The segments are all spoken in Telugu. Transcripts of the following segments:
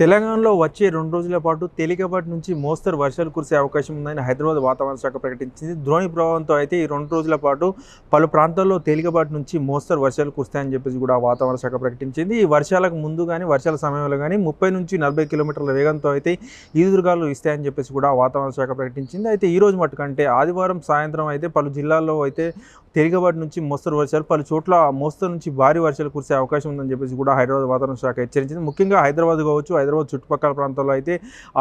తెలంగాణలో వచ్చే రెండు రోజుల పాటు తేలికపాటి నుంచి మోస్తరు వర్షాలు కురిసే అవకాశం ఉందని హైదరాబాద్ వాతావరణ శాఖ ప్రకటించింది. ద్రోణి ప్రభావంతో అయితే ఈ రెండు రోజుల పాటు పలు ప్రాంతాల్లో తేలికపాటి నుంచి మోస్తరు వర్షాలు కురుస్తాయని చెప్పేసి కూడా వాతావరణ శాఖ ప్రకటించింది. ఈ వర్షాలకు ముందు కానీ వర్షాల సమయంలో కానీ ముప్పై నుంచి నలభై కిలోమీటర్ల వేగంతో అయితే ఈదురుగాలు ఇస్తాయని చెప్పేసి కూడా వాతావరణ శాఖ ప్రకటించింది. అయితే ఈ రోజు మట్టుకంటే ఆదివారం సాయంత్రం అయితే పలు జిల్లాల్లో అయితే తేలికపాటి నుంచి మోస్తరు వర్షాలు పలు చోట్ల మోస్తరు నుంచి భారీ వర్షాలు కురిసే అవకాశం ఉందని చెప్పేసి కూడా హైదరాబాద్ వాతావరణ శాఖ హెచ్చరించింది. ముఖ్యంగా హైదరాబాద్ కావచ్చు హైదరాబాద్ చుట్టుపక్కల ప్రాంతాల్లో అయితే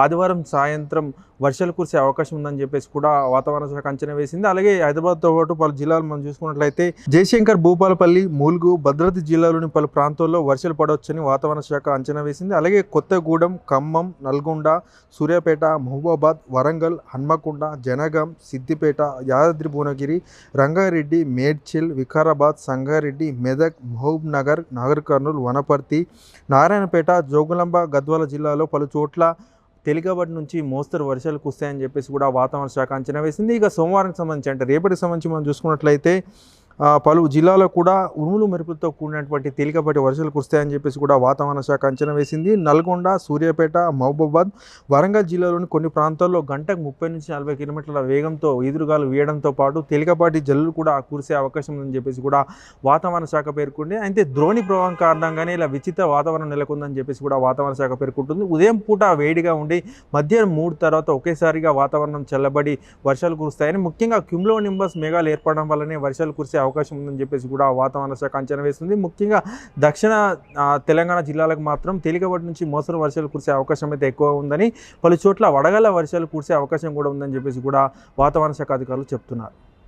ఆదివారం సాయంత్రం వర్షాలు కురిసే అవకాశం ఉందని చెప్పేసి కూడా వాతావరణ శాఖ అంచనా వేసింది. అలాగే హైదరాబాద్తో పాటు పలు జిల్లాలు మనం చూసుకున్నట్లయితే జయశంకర్ భూపాలపల్లి మూలుగు భద్రాద్రి జిల్లాలోని పలు ప్రాంతాల్లో వర్షాలు పడవచ్చని వాతావరణ శాఖ అంచనా వేసింది. అలాగే కొత్తగూడెం ఖమ్మం నల్గొండ సూర్యాపేట మహబూబాబాద్ వరంగల్ హన్మకొండ జనగాం సిద్దిపేట యాదాద్రి భువనగిరి రంగారెడ్డి మేడ్చల్ వికారాబాద్ సంగారెడ్డి మెదక్ మహబూబ్ నగర్ నాగర్ కర్నూలు వనపర్తి నారాయణపేట జోగులాంబ గద్వాల జిల్లాలో పలు చోట్ల తేలికపాటి నుంచి మోస్తరు వర్షాలు కుస్తాయని చెప్పేసి కూడా వాతావరణ శాఖ అంచనా వేసింది. ఇక సోమవారం సంబంధించి అంటే రేపటికి సంబంధించి మనం చూసుకున్నట్లయితే పలు జిల్లాలో కూడా ఉరుములు మెరుపులతో కూడినటువంటి తేలికపాటి వర్షాలు కురుస్తాయని చెప్పేసి కూడా వాతావరణ శాఖ అంచనా వేసింది. నల్గొండ సూర్యాపేట మహబూబాబాద్ వరంగల్ జిల్లాలోని కొన్ని ప్రాంతాల్లో గంటకు ముప్పై నుంచి నలభై కిలోమీటర్ల వేగంతో ఎదురుగాలు వేయడంతో పాటు తేలికపాటి జల్లులు కూడా కురిసే అవకాశం ఉందని చెప్పేసి కూడా వాతావరణ శాఖ పేర్కొంది. అయితే ద్రోణి ప్రభావం కారణంగానే ఇలా విచిత్ర వాతావరణం నెలకొందని చెప్పేసి కూడా వాతావరణ శాఖ పేర్కొంటుంది. ఉదయం పూట వేడిగా ఉండి మధ్యాహ్నం మూడు తర్వాత ఒకేసారిగా వాతావరణం చల్లబడి వర్షాలు కురుస్తాయని ముఖ్యంగా క్యుమ్లో నింబస్ మేఘాలు ఏర్పడడం వల్లనే వర్షాలు కురిసే అవకాశం ఉందని చెప్పేసి కూడా వాతావరణ శాఖ అంచనా వేస్తుంది. ముఖ్యంగా దక్షిణ తెలంగాణ జిల్లాలకు మాత్రం తేలికపాటి నుంచి మోస్తరు వర్షాలు కురిసే అవకాశం అయితే ఎక్కువ ఉందని పలు చోట్ల వడగల వర్షాలు కురిసే అవకాశం కూడా ఉందని చెప్పేసి కూడా వాతావరణ శాఖ అధికారులు చెప్తున్నారు.